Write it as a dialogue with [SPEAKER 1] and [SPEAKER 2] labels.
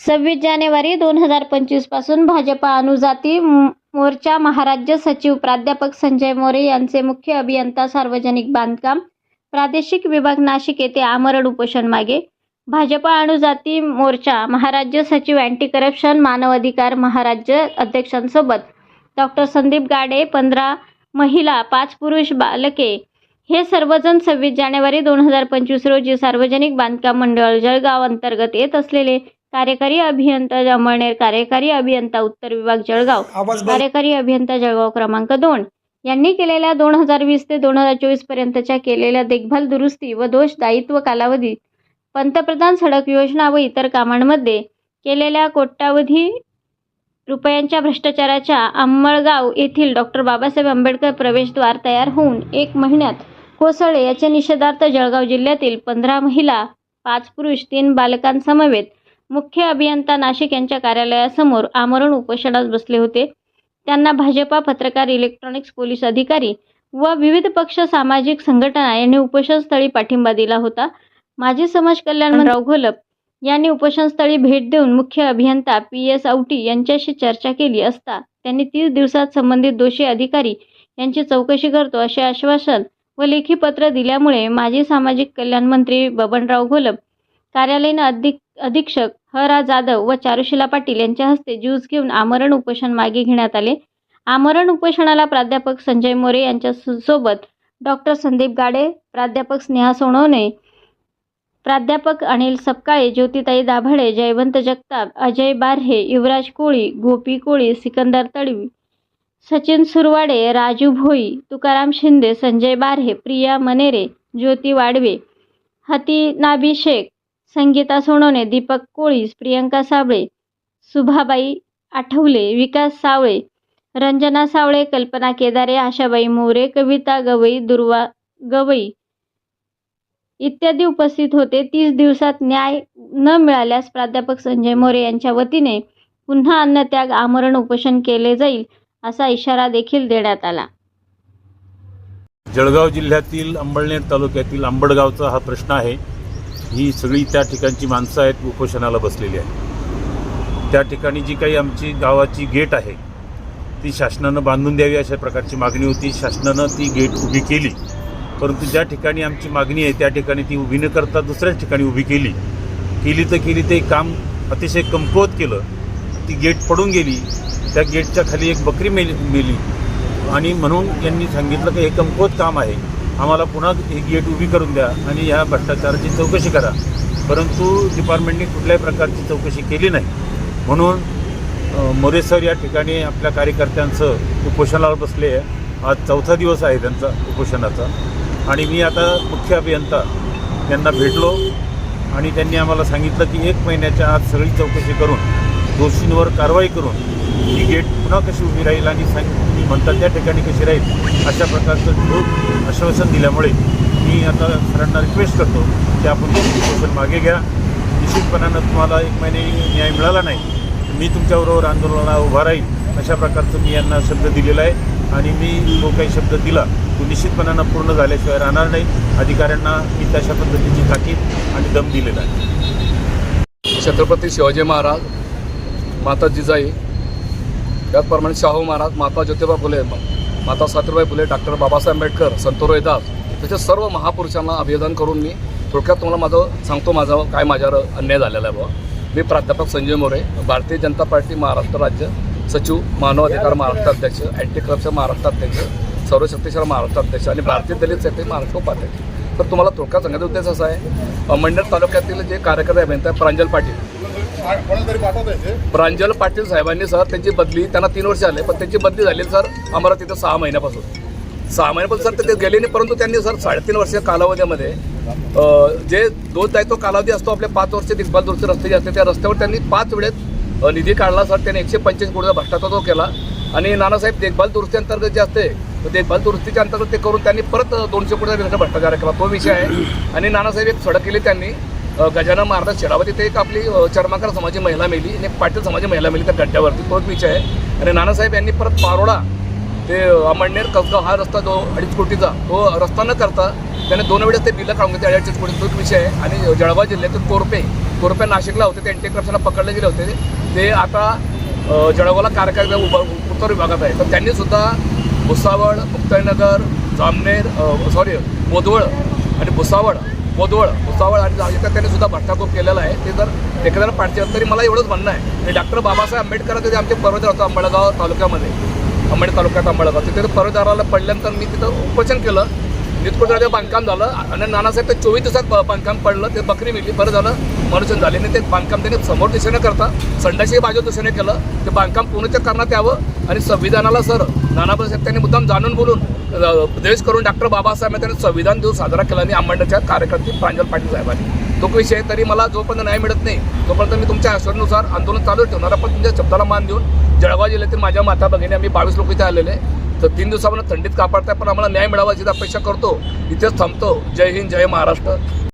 [SPEAKER 1] सव्वीस जानेवारी दोन हजार पंचवीसपासून भाजपा अनुजाती मोर्चा महाराज्य सचिव प्राध्यापक संजय मोरे यांचे मुख्य अभियंता सार्वजनिक बांधकाम प्रादेशिक विभाग नाशिक येथे आमरण उपोषण मागे. भाजपा अणुजाती मोर्चा महाराज्य सचिव अँटी करप्शन मानव अधिकार महाराज्य अध्यक्षांसोबत. डॉक्टर संदीप गाडे पंधरा महिला पाच पुरुष बालके. हे सर्वजण सव्वीस जानेवारी दोन हजार पंचवीस रोजी सार्वजनिक बांधकाम मंडळ जळगाव अंतर्गत येत असलेले कार्यकारी अभियंता जांभळनेर कार्यकारी अभियंता उत्तर विभाग जळगाव कार्यकारी अभियंता जळगाव क्रमांक दोन. यांनी केलेल्या दोन हजार वीस ते दोन हजार चोवीस पर्यंतच्या केलेल्या देखभाल दुरुस्ती व दोष दायित्व कालावधीत पंतप्रधान सडक योजना व इतर कामांमध्ये केलेल्या कोट्यावधी रुपयांच्या भ्रष्टाचाराच्या अंमळगाव येथील डॉक्टर बाबासाहेब आंबेडकर प्रवेशद्वार तयार होऊन एक महिन्यात कोसळले याच्या निषेधार्थ जळगाव जिल्ह्यातील पंधरा महिला पाच पुरुष तीन बालकांसमवेत मुख्य अभियंता नाशिक यांच्या कार्यालयासमोर आमरण उपोषणास बसले होते. त्यांना भाजपा पत्रकार इलेक्ट्रॉनिक्स पोलीस अधिकारी व विविध पक्ष सामाजिक संघटना यांनी उपोषणस्थळी पाठिंबा दिला होता. माजी समाज कल्याण राव घोलप यांनी उपोषणस्थळी भेट देऊन मुख्य अभियंता पी एस औटी यांच्याशी चर्चा केली असता त्यांनी तीस दिवसात संबंधित दोषी अधिकारी यांची चौकशी करतो असे आश्वासन व लेखी पत्र दिल्यामुळे माजी सामाजिक कल्याण मंत्री बबनराव घोलप कार्यालयीन अधिक अधीक्षक ह रा जाधव व चारुशिला पाटील यांच्या हस्ते ज्यूस घेऊन आमरण उपोषण मागे घेण्यात आले. आमरण उपोषणाला प्राध्यापक संजय मोरे यांच्या सोबत डॉक्टर संदीप गाडे प्राध्यापक स्नेहा सोनवणे प्राध्यापक अनिल सपकाळे ज्योतिताई दाभाडे जयवंत जगताप अजय बारहे युवराज कोळी गोपी कोळी सिकंदर तडवी सचिन सुरवाडे राजू भोई तुकाराम शिंदे संजय बारहे प्रिया मनेरे ज्योती वाडवे हतीनाबी शेख संगीता सोनवणे दीपक कोळीस प्रियंका साबळे सुभाबाई आठवले विकास सावळे रंजना सावळे कल्पना केदारे आशाबाई मोरे कविता गवई दुर्वा गवई इत्यादी उपस्थित होते. तीस दिवसात न्याय न मिळाल्यास प्राध्यापक संजय मोरे यांच्या वतीने पुन्हा अन्नत्याग आमरण उपोषण केले जाईल असा इशारा देखील देण्यात आला.
[SPEAKER 2] जळगाव जिल्ह्यातील अंबळनेर तालुक्यातील आंबडगावचा हा प्रश्न आहे. ही सगळी त्या ठिकाणची माणसं आहेत उपोषणाला बसलेली आहेत. त्या ठिकाणी जी काही आमची गावाची गेट आहे ती शासनानं बांधून द्यावी अशा प्रकारची मागणी होती. शासनानं ती गेट उभी केली. परंतु ज्या ठिकाणी आमची मागणी आहे त्या ठिकाणी ती उभी न करता दुसऱ्याच ठिकाणी उभी केली. केली तर केली ते काम अतिशय कमकुवत केलं. ती गेट पडून गेली. त्या गेटच्या खाली एक बकरी मेली मेली. आणि म्हणून यांनी सांगितलं की हे कमकुवत काम आहे. आम्हाला पुन्हा ही गेट उभी करून द्या आणि ह्या भ्रष्टाचाराची चौकशी करा. परंतु डिपार्टमेंटने कुठल्याही प्रकारची चौकशी केली नाही. म्हणून अ, मोरे सर या ठिकाणी आपल्या कार्यकर्त्यांचं उपोषणावर बसले आहे. आज चौथा दिवस आहे त्यांचा उपोषणाचा. आणि मी आता मुख्य अभियंता त्यांना भेटलो आणि त्यांनी आम्हाला सांगितलं की एक महिन्याच्या आत सगळी चौकशी करून दोषींवर कारवाई करून ही गेट पुन्हा कशी उभी राहील आणि सांग म्हणतात त्या ठिकाणी कशी राहील अशा प्रकारचं ठोस आश्वासन दिल्यामुळे मी आता सरांना रिक्वेस्ट करतो की आपण हे उपोषण मागे घ्या. निश्चितपणानं तुम्हाला एक महिने न्याय मिळाला नाही. मी तुमच्याबरोबर आंदोलनाला उभा राहील अशा प्रकारचं मी यांना शब्द दिलेला आहे आणि मी जो काही शब्द दिला तो निश्चितपणानं पूर्ण झाल्याशिवाय राहणार नाही. अधिकाऱ्यांना मी तशा पद्धतीची ताकीद आणि दम दिलेला आहे.
[SPEAKER 3] छत्रपती शिवाजी महाराज माता जिजाई त्याचप्रमाणे शाहू महाराज माता ज्योतिबा फुले माता सावित्रीबाई फुले डॉक्टर बाबासाहेब आंबेडकर संत रोहिदास तसे सर्व महापुरुषांना अभिवादन करून मी थोडक्यात तुम्हाला माझं सांगतो माझा काय माझ्यावर अन्याय झालेला आहे बुवा. मी प्राध्यापक संजय मोरे भारतीय जनता पार्टी महाराष्ट्र राज्य सचिव मानवाधिकार महाराष्ट्र अध्यक्ष अँटी करप्शन महाराष्ट्र अध्यक्ष सर्वशक्तीश्वर महाराष्ट्र अध्यक्ष आणि भारतीय दलित सेक्रेटरी महाराष्ट्र उपाध्यक्ष. तर तुम्हाला थोडक्यात सांगायचा उद्देश असा आहे मंडळ तालुक्यातील जे कार्यकर्ते अभियंता प्रांजल पाटील प्रांजल पाटील साहेबांनी सर त्यांची बदली त्यांना तीन वर्ष आले पण त्यांची बदली झाली सर आम्हाला तिथं सहा महिन्यापासून. सहा महिन्यापासून सर ते गेले नाही परंतु त्यांनी सर साडेतीन वर्ष कालावधीमध्ये जे दोन दायित्व कालावधी असतो आपले पाच वर्ष देखभाल दुरुस्ती रस्ते जे असते त्या रस्त्यावर त्यांनी पाच वेळेत निधी काढला सर. त्यांनी एकशे पंच्याऐंशी कोटीचा भ्रष्टाचार तो केला. आणि नानासाहेब देखभाल दुरुस्ती अंतर्गत जे असते देखभाल दुरुस्तीच्या अंतर्गत ते करून त्यांनी परत दोनशे कोटीचा भ्रष्टाचार केला. तो विषय आहे. आणि नानासाहेब एक सडक केली त्यांनी. गजानन महाराज शेरावत तिथे एक आपली अ, चर्माकार समाजी महिला मेली आणि एक पाटील समाजी महिला मेली त्या गड्ड्यावरती. तोच विषय आहे. आणि नानासाहेब यांनी परत पारोडा ते अमळनेर कसगाव हा रस्ता जो अडीच कोटीचा तो रस्ता न करता त्याने दोन वेळेस ते बिलं काढून घेते अडीच कोटी तोच विषय आहे. आणि जळगाव जिल्ह्यातील कोरपे कोरपे नाशिकला होते ते अँटी पकडले गेले होते. ते आता जळगावला कार्यकारी उभा उत्तर विभागात आहे. तर त्यांनी सुद्धा भुसावळ मुक्ताईनगर जामनेर सॉरी बोदवळ आणि भुसावळ बोदवळ भुसावळ आणि जा- त्यांनी सुद्धा भ्रष्टाचार केलेला आहे. ते जर एखाद्याला पाठचे तरी मला एवढंच म्हणणं आहे. आणि डॉक्टर बाबासाहेब आंबेडकरांचं जे आमचे परवदार होतं अंबळगाव तालुक्यामध्ये अंबड तालुक्यात अंबळगाव तिथे परवदाराला पडल्यानंतर मी तिथं उपोषण केलं. नितकुटराचं बांधकाम झालं. आणि नानासाहेब ते चोवीस दिवसात बांधकाम पडलं ते बकरी मिळली बरं झालं. मनुष्यन झाले आणि ते बांधकाम त्यांनी समोर दिशेने करता. संडाशी बाजू दिशेने केलं. ते बांधकाम पूर्णच्या करण्यात यावं आणि संविधानाला सर नानाभाऊ त्यांनी मुद्दाम जाणून बोलून देश करून डॉक्टर बाबासाहेब त्यांनी संविधान दिवस साजरा केला आणि अंबडच्या कार्यकर्ते प्रांजल पाटील साहेबांनी. तो विषय तरी मला जोपर्यंत न्याय मिळत नाही तोपर्यंत मी तुमच्या आश्वासनुसार आंदोलन चालू ठेवणार पण तुमच्या शब्दाला मान देऊन जळगाव जिल्ह्यातील माझ्या माता भगिनी आम्ही बावीस लोक इथे आलेले तर तीन दिवसामध्ये थंडीत कापाडताय पण आम्हाला न्याय मिळावा याची अपेक्षा करतो. इथेच थांबतो. जय हिंद जय महाराष्ट्र.